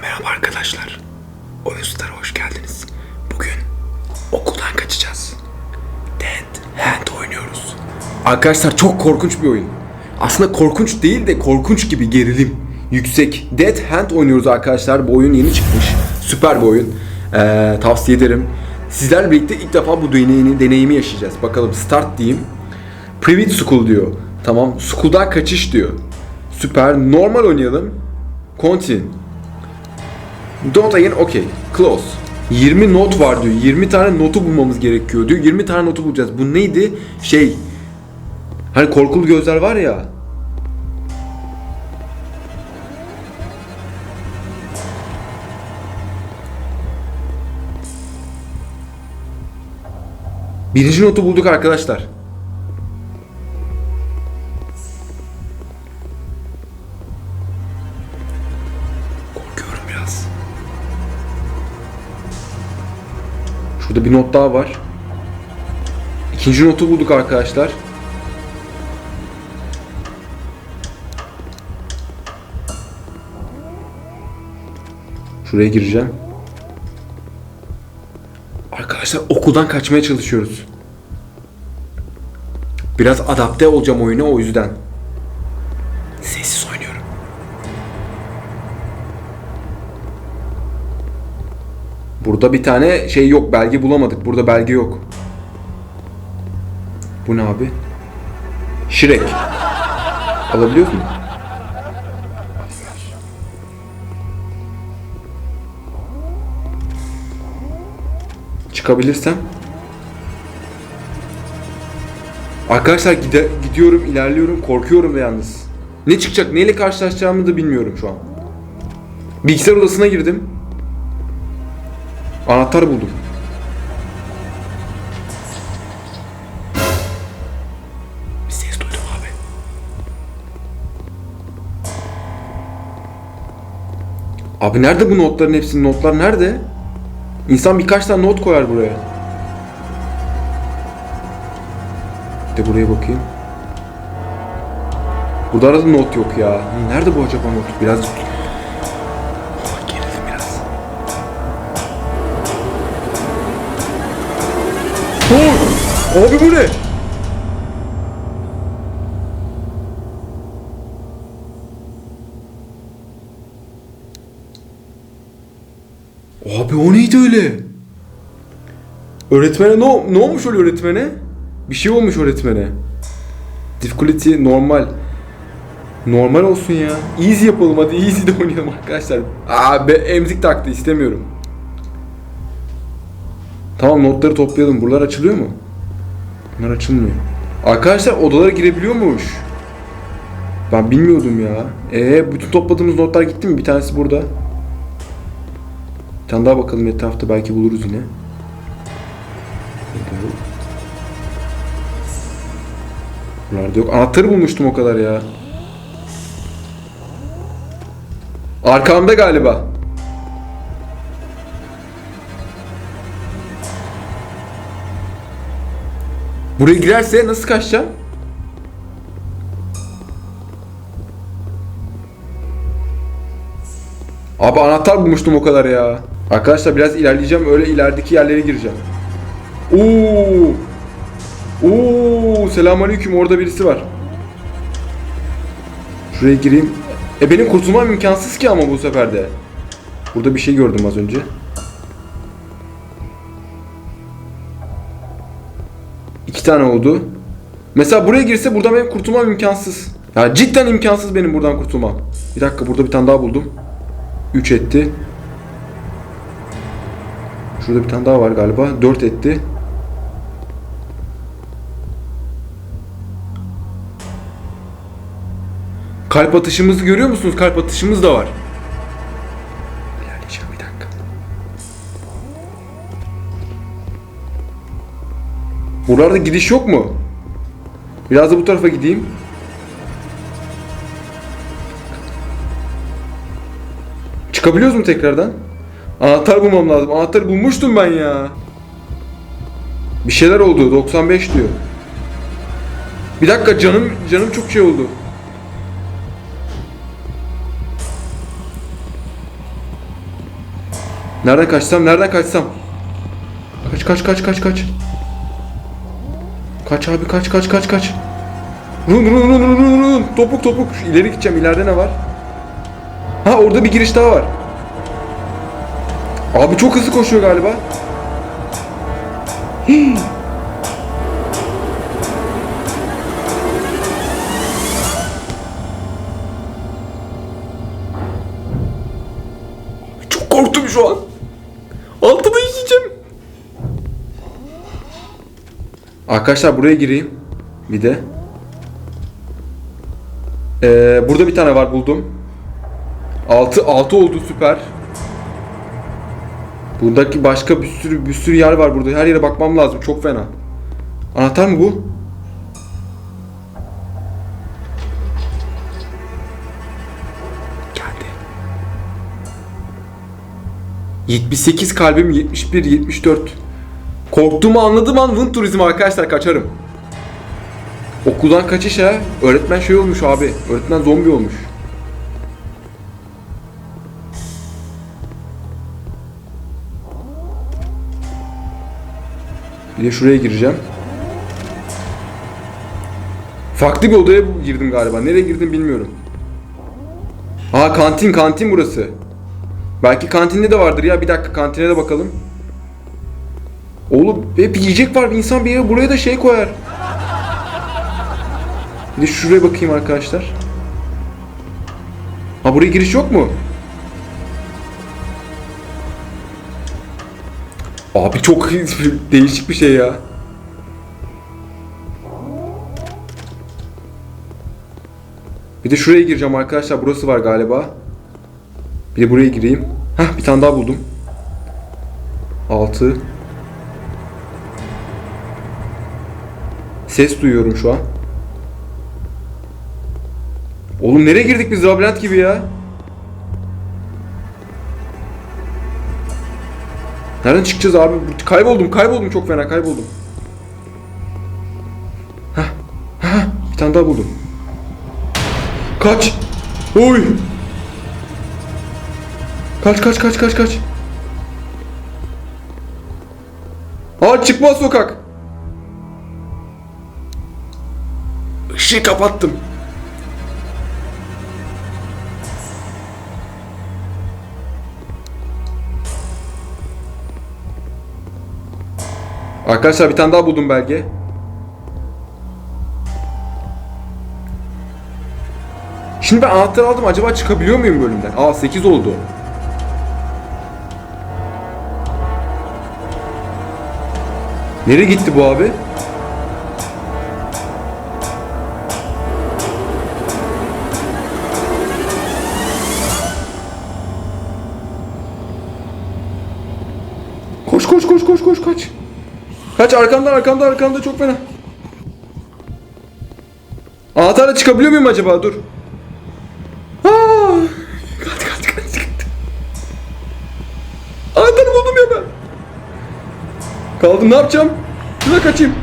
merhaba arkadaşlar. Oyun Star'a hoş geldiniz. Bugün okuldan kaçacağız. Dead Hand oynuyoruz. Arkadaşlar çok korkunç bir oyun. Aslında korkunç değil de korkunç gibi gerilim. Yüksek. Dead Hand oynuyoruz arkadaşlar. Bu oyun yeni çıkmış. Süper bir oyun. Ee, tavsiye ederim. Sizlerle birlikte ilk defa bu deneyimi, deneyimi yaşayacağız. Bakalım start diyeyim. Private School diyor. Tamam. School'dan kaçış diyor. Süper. Normal oynayalım. Continue. Don't again, okay. Close. 20 not var diyor. 20 tane notu bulmamız gerekiyor diyor. 20 tane notu bulacağız. Bu neydi? Şey. Hani korkulu gözler var ya. Birinci notu bulduk arkadaşlar. Şurada bir not daha var. İkinci notu bulduk arkadaşlar. Şuraya gireceğim. Arkadaşlar okuldan kaçmaya çalışıyoruz. Biraz adapte olacağım oyuna o yüzden. Sessiz Burada bir tane şey yok, belge bulamadık. Burada belge yok. Bu ne abi? Şirek. Alabiliyor mu? Çıkabilirsem. Arkadaşlar gide gidiyorum, ilerliyorum, korkuyorum da yalnız. Ne çıkacak, neyle karşılaşacağımı da bilmiyorum şu an. Bilgisayar odasına girdim. Anahtar buldum. Bir ses duydum abi. Abi nerede bu notların hepsinin notlar nerede? İnsan birkaç tane not koyar buraya. Bir de buraya bakayım. Burada arada not yok ya. Nerede bu acaba not? Biraz... Abi bu ne? Abi o neydi öyle? Öğretmene ne, ne olmuş öyle öğretmene? Bir şey olmuş öğretmene. Difficulty normal. Normal olsun ya. Easy yapalım hadi easy de oynayalım arkadaşlar. Aa be, emzik taktı istemiyorum. Tamam notları toplayalım. Buralar açılıyor mu? Bunlar açılmıyor. Arkadaşlar odalara girebiliyormuş. Ben bilmiyordum ya. Ee bütün topladığımız notlar gitti mi? Bir tanesi burada. Bir tane daha bakalım etrafta belki buluruz yine. Buralarda yok. Anahtarı bulmuştum o kadar ya. Arkamda galiba. Buraya girerse nasıl kaçacağım? Abi anahtar bulmuştum o kadar ya. Arkadaşlar biraz ilerleyeceğim. Öyle ilerideki yerlere gireceğim. Oo! Oo! Selamünaleyküm. Orada birisi var. Şuraya gireyim. E benim kurtulmam imkansız ki ama bu sefer de. Burada bir şey gördüm az önce. Tane oldu. Mesela buraya girse burada benim kurtulmam imkansız. Ya cidden imkansız benim buradan kurtulmam. Bir dakika burada bir tane daha buldum. 3 etti. Şurada bir tane daha var galiba. 4 etti. Kalp atışımızı görüyor musunuz? Kalp atışımız da var. İlerleyeceğim bir dakika. Buralarda gidiş yok mu? Biraz da bu tarafa gideyim. Çıkabiliyoruz mu tekrardan? Anahtar bulmam lazım. Anahtarı bulmuştum ben ya. Bir şeyler oldu. 95 diyor. Bir dakika canım canım çok şey oldu. Nereden kaçsam? Nereden kaçsam? Kaç kaç kaç kaç kaç. Kaç abi kaç kaç kaç kaç. Run run run run run run. Topuk topuk. Şu ileri gideceğim. İleride ne var? Ha orada bir giriş daha var. Abi çok hızlı koşuyor galiba. Hii. Çok korktum şu an. Arkadaşlar buraya gireyim. Bir de. Ee, burada bir tane var buldum. 6 6 oldu süper. Buradaki başka bir sürü bir sürü yer var burada. Her yere bakmam lazım. Çok fena. Anahtar mı bu? Geldi. 78 kalbim 71 74. Korktuğumu anladığım an Wın Turizm arkadaşlar kaçarım. Okuldan kaçış ha. Öğretmen şey olmuş abi. Öğretmen zombi olmuş. Bir de şuraya gireceğim. Farklı bir odaya girdim galiba. Nereye girdim bilmiyorum. Aa kantin kantin burası. Belki kantinde de vardır ya. Bir dakika kantine de bakalım. Oğlum hep yiyecek var. Bir insan bir yere buraya da şey koyar. Bir de şuraya bakayım arkadaşlar. Ha buraya giriş yok mu? Abi çok değişik bir şey ya. Bir de şuraya gireceğim arkadaşlar. Burası var galiba. Bir de buraya gireyim. Hah bir tane daha buldum. 6 Ses duyuyorum şu an. Oğlum nereye girdik biz labirent gibi ya? Nereden çıkacağız abi? Kayboldum, kayboldum çok fena kayboldum. Hah, hah, bir tane daha buldum. Kaç! Oy! Kaç kaç kaç kaç kaç. Aa çıkmaz sokak. Işığı kapattım. Arkadaşlar bir tane daha buldum belge. Şimdi ben anahtarı aldım. Acaba çıkabiliyor muyum bölümden? Aa 8 oldu. Nereye gitti bu abi? Koş koş kaç. Kaç arkamdan arkamda arkamda çok fena. Anahtarla çıkabiliyor muyum acaba? Dur. Aa! Kaç kaç kaç kaç. Anahtarı buldum ya ben. Kaldım ne yapacağım? Şuna kaçayım.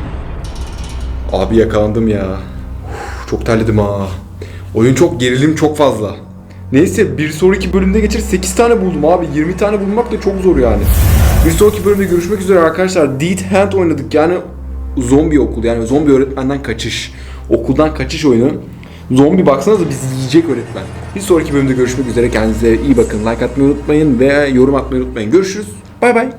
Abi yakalandım ya. Uf, çok terledim ha. Oyun çok gerilim çok fazla. Neyse bir sonraki bölümde geçer 8 tane buldum abi. 20 tane bulmak da çok zor yani. Bir sonraki bölümde görüşmek üzere arkadaşlar. Deed Hand oynadık yani zombi okul yani zombi öğretmenden kaçış. Okuldan kaçış oyunu. Zombi baksanıza bizi yiyecek öğretmen. Bir sonraki bölümde görüşmek üzere. Kendinize iyi bakın. Like atmayı unutmayın ve yorum atmayı unutmayın. Görüşürüz. Bay bay.